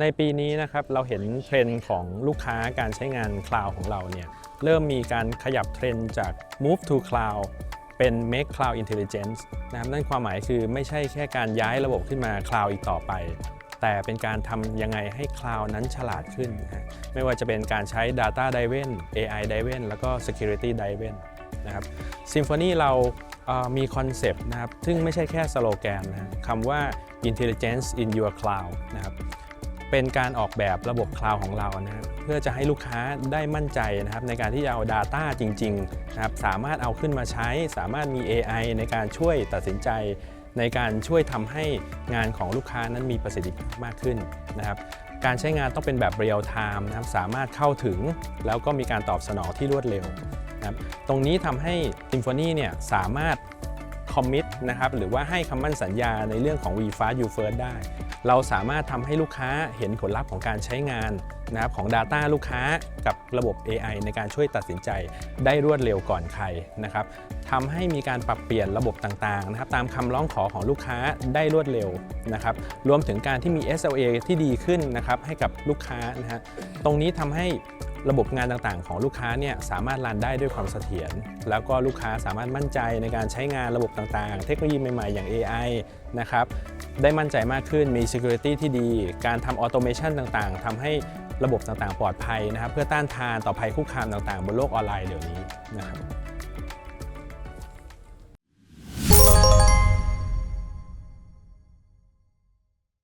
ในปีนี้นะครับเราเห็นเทรนด์ของลูกค้าการใช้งานคลาวของเราเนี่ยเริ่มมีการขยับเทรนด์จาก move to cloud เป็น make cloud intelligence นะครับนั่นความหมายคือไม่ใช่แค่การย้ายระบบขึ้นมาคลาวอีกต่อไป แต่เป็นการทำยังไงให้คลาวนั้นฉลาดขึ้นนะไม่ว่าจะเป็นการใช้ Data Driven AI Driven แล้วก็ Security Driven นะครับ Symphony เราเอ่อมีคอนเซปต์นะครับ ซึ่งไม่ใช่แค่สโลแกนนะฮะคำว่า intelligence in your cloud นะครับ เป็นการออกแบบระบบคลาวของเรานะเพื่อจะให้ลูกค้าได้มั่นใจนะครับในการที่จะเอา Data จริงๆนะครับสามารถเอาขึ้นมาใช้ สามารถมี AI ในการช่วยตัดสินใจ ในการช่วยทำให้งานของลูกค้านั้นมีประสิทธิภาพมากขึ้นนะครับการใช้งานต้องเป็นแบบเรียลไทม์นะครับสามารถเข้าถึง แล้วก็มีการตอบสนองที่รวดเร็วนะครับตรงนี้ทำให้ Symphony เนี่ยสามารถ คอมมิตนะครับหรือว่าให้คำมั่นสัญญาในเรื่องของ v f a s t You First ได้ เราสามารถทำให้ลูกค้าเห็นผลลัพธ์ของการใช้งานนะครับของ Data ลูกค้ากับระบบ AI ในการช่วยตัดสินใจได้รวดเร็วก่อนใครนะครับทำให้มีการปรับเปลี่ยนระบบต่างๆนะครับตามคำร้องขอของลูกค้าได้รวดเร็วนะครับรวมถึงการที่มี SLA ที่ดีขึ้นนะครับให้กับลูกค้านะฮะตรงนี้ทำให้ ระบบงานต่างๆ ของลูกค้าเนี่ยสามารถรันได้ด้วยความเสถียรแล้วก็ลูกค้าสามารถมั่นใจในการใช้งานระบบต่างๆ เทคโนโลยีใหม่ๆ อย่าง AI นะครับได้มั่นใจมากขึ้นมี Security ที่ดี การทำ Automation ต่างๆทำให้ระบบต่างๆ ปลอดภัยนะครับ เพื่อต้านทานต่อภัยคุกคามต่างๆ บนโลกออนไลน์เดี๋ยวนี้นะครับ